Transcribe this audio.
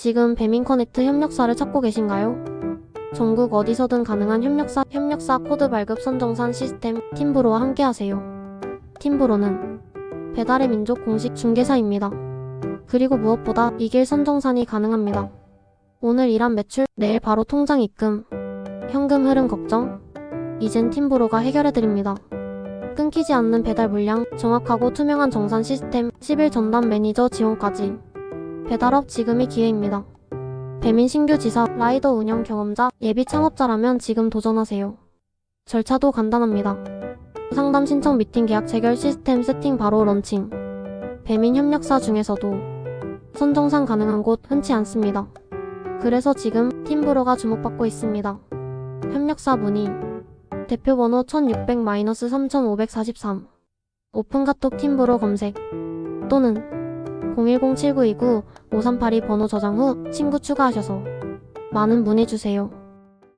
지금 배민커넥트 협력사를 찾고 계신가요? 전국 어디서든 가능한 협력사, 협력사 코드 발급 선정산 시스템 팀브로와 함께하세요. 팀브로는 배달의 민족 공식 중개사입니다. 그리고 무엇보다 이길 선정산이 가능합니다. 오늘 일한 매출, 내일 바로 통장 입금, 현금 흐름 걱정, 이젠 팀브로가 해결해드립니다. 끊기지 않는 배달 물량, 정확하고 투명한 정산 시스템, 10일 전담 매니저 지원까지. 배달업 지금이 기회입니다. 배민 신규 지사, 라이더 운영 경험자, 예비 창업자라면 지금 도전하세요. 절차도 간단합니다. 상담 신청 미팅 계약 체결 시스템 세팅 바로 런칭. 배민 협력사 중에서도 선정상 가능한 곳 흔치 않습니다. 그래서 지금 팀브로가 주목받고 있습니다. 협력사 문의 대표 번호 1600-3543 오픈 카톡 팀브로 검색 또는 010-7929-5382 번호 저장 후 친구 추가하셔서 많은 문의 주세요.